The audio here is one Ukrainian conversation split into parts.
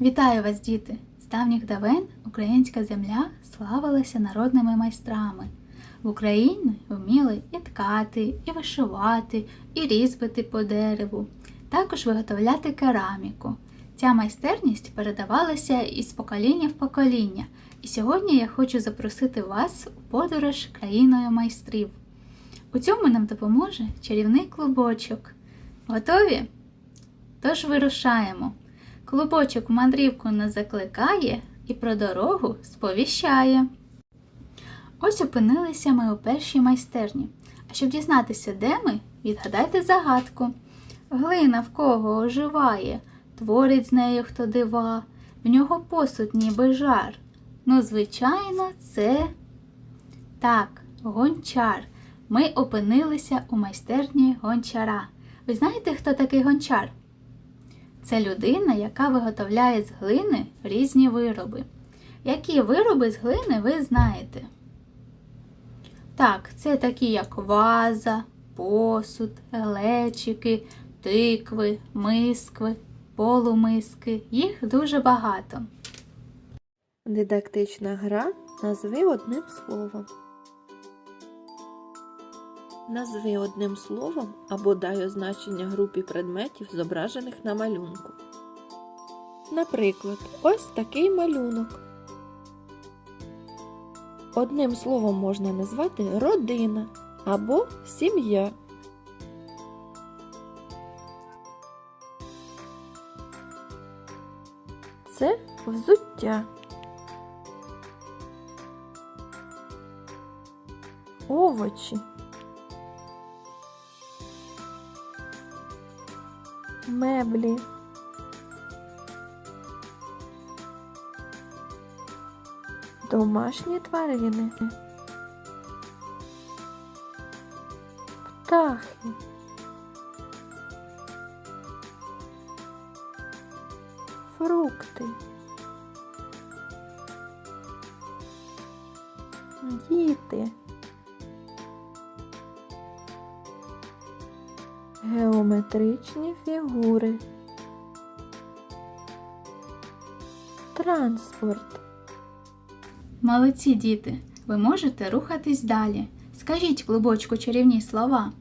Вітаю вас, діти! З давніх давен українська земля славилася народними майстрами. В Україні вміли і ткати, і вишивати, і різьбити по дереву, також виготовляти кераміку. Ця майстерність передавалася із покоління в покоління, і сьогодні я хочу запросити вас у подорож країною майстрів. У цьому нам допоможе чарівний клубочок. Готові? Тож вирушаємо. Клубочок мандрівку нас закликає і про дорогу сповіщає. Ось опинилися ми у першій майстерні. А щоб дізнатися, де ми, відгадайте загадку. Глина в кого оживає, творить з нею хто дива, в нього посуд ніби жар. Ну, звичайно, це так, гончар. Ми опинилися у майстерні гончара. Ви знаєте, хто такий гончар? Це людина, яка виготовляє з глини різні вироби. Які вироби з глини ви знаєте? Так, це такі як ваза, посуд, глечики, тикви, мискви, полумиски. Їх дуже багато. Дидактична гра назви одним словом. Назви одним словом або дай означення групі предметів, зображених на малюнку. Наприклад, ось такий малюнок. Одним словом можна назвати родина або сім'я. Це взуття. Овочі. Меблі. Домашні тварини. Птахи. Фрукти. Діти. Геометричні фігури. Транспорт. Молодці діти, ви можете рухатись далі. Скажіть клубочку чарівні слова.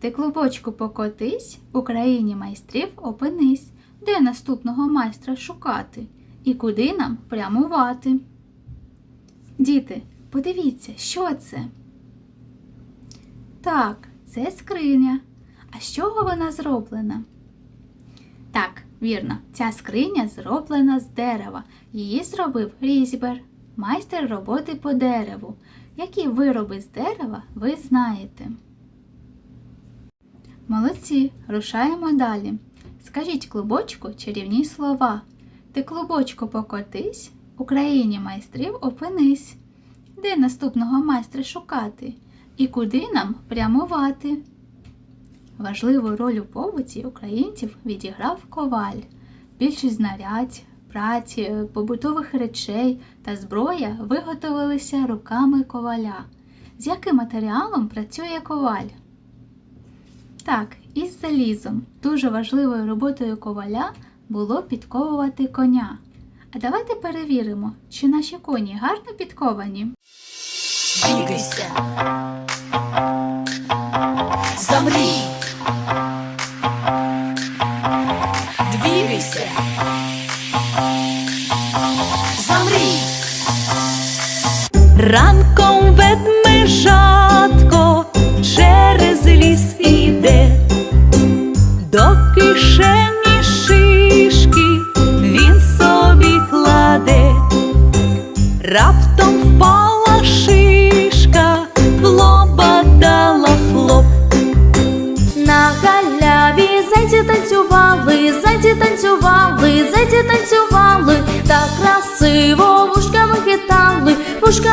Ти клубочку покотись, у країні майстрів опинись, де наступного майстра шукати і куди нам прямувати. Діти, подивіться, що це? Так, це скриня. А з чого вона зроблена? Так, вірно, ця скриня зроблена з дерева. Її зробив різьбер, майстер роботи по дереву. Які вироби з дерева ви знаєте? Молодці, рушаємо далі. Скажіть клубочку чарівні слова. Ти клубочку покотись, у країні майстрів опинись. Де наступного майстра шукати? І куди нам прямувати? Важливу роль у побуті українців відіграв коваль. Більшість знарядь, праці, побутових речей та зброя виготовилися руками коваля. З яким матеріалом працює коваль? Так, із залізом. Дуже важливою роботою коваля було підковувати коня. А давайте перевіримо, чи наші коні гарно підковані. Двигайся. Двигайся. Замри. Ранком ведмежатко через ліс іде, до кишені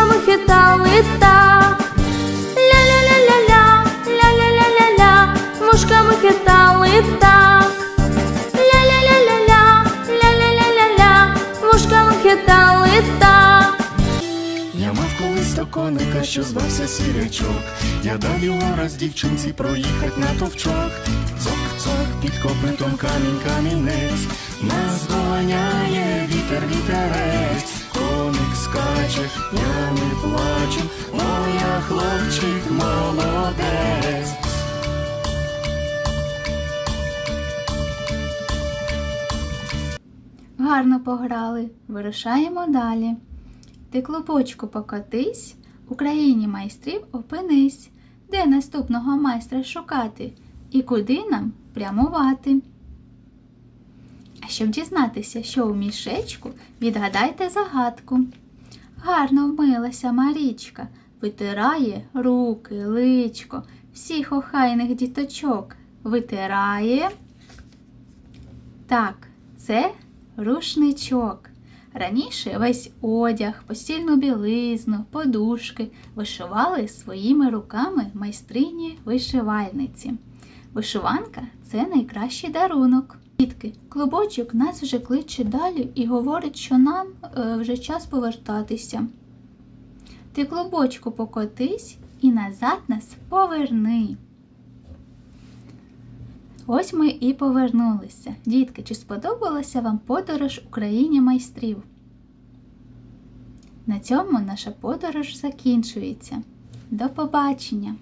вушками хитали так. Ля-ля-ля-ля-ля, ля-ля-ля-ля-ля, вушками хитали так. Ля-ля-ля-ля-ля, ля-ля-ля-ля-ля, вушками хитали так. Я мав колись до коника, що звався сірячок. Я дав його раз дівчинці проїхать на товчок. Цок, цок, під копитом камінь камінець, нас доганяє вітер вітерець, коник скаче, я Гарно пограли. Вирушаємо далі. Ти клубочку покотись, у країні майстрів опинись, де наступного майстра шукати і куди нам прямувати. А щоб дізнатися, що у мішечку, відгадайте загадку. Гарно вмилася Марічка, витирає руки, личко, всіх охайних діточок витирає. Так, це рушничок. Раніше весь одяг, постільну білизну, подушки вишивали своїми руками майстрині вишивальниці. Вишиванка це найкращий дарунок. Дітки, клубочок нас вже кличе далі і говорить, що нам е, вже час повертатися. Ти клубочку покотись і назад нас поверни. Ось ми і повернулися. Дітки, чи сподобалася вам подорож Україні майстрів? На цьому наша подорож закінчується. До побачення!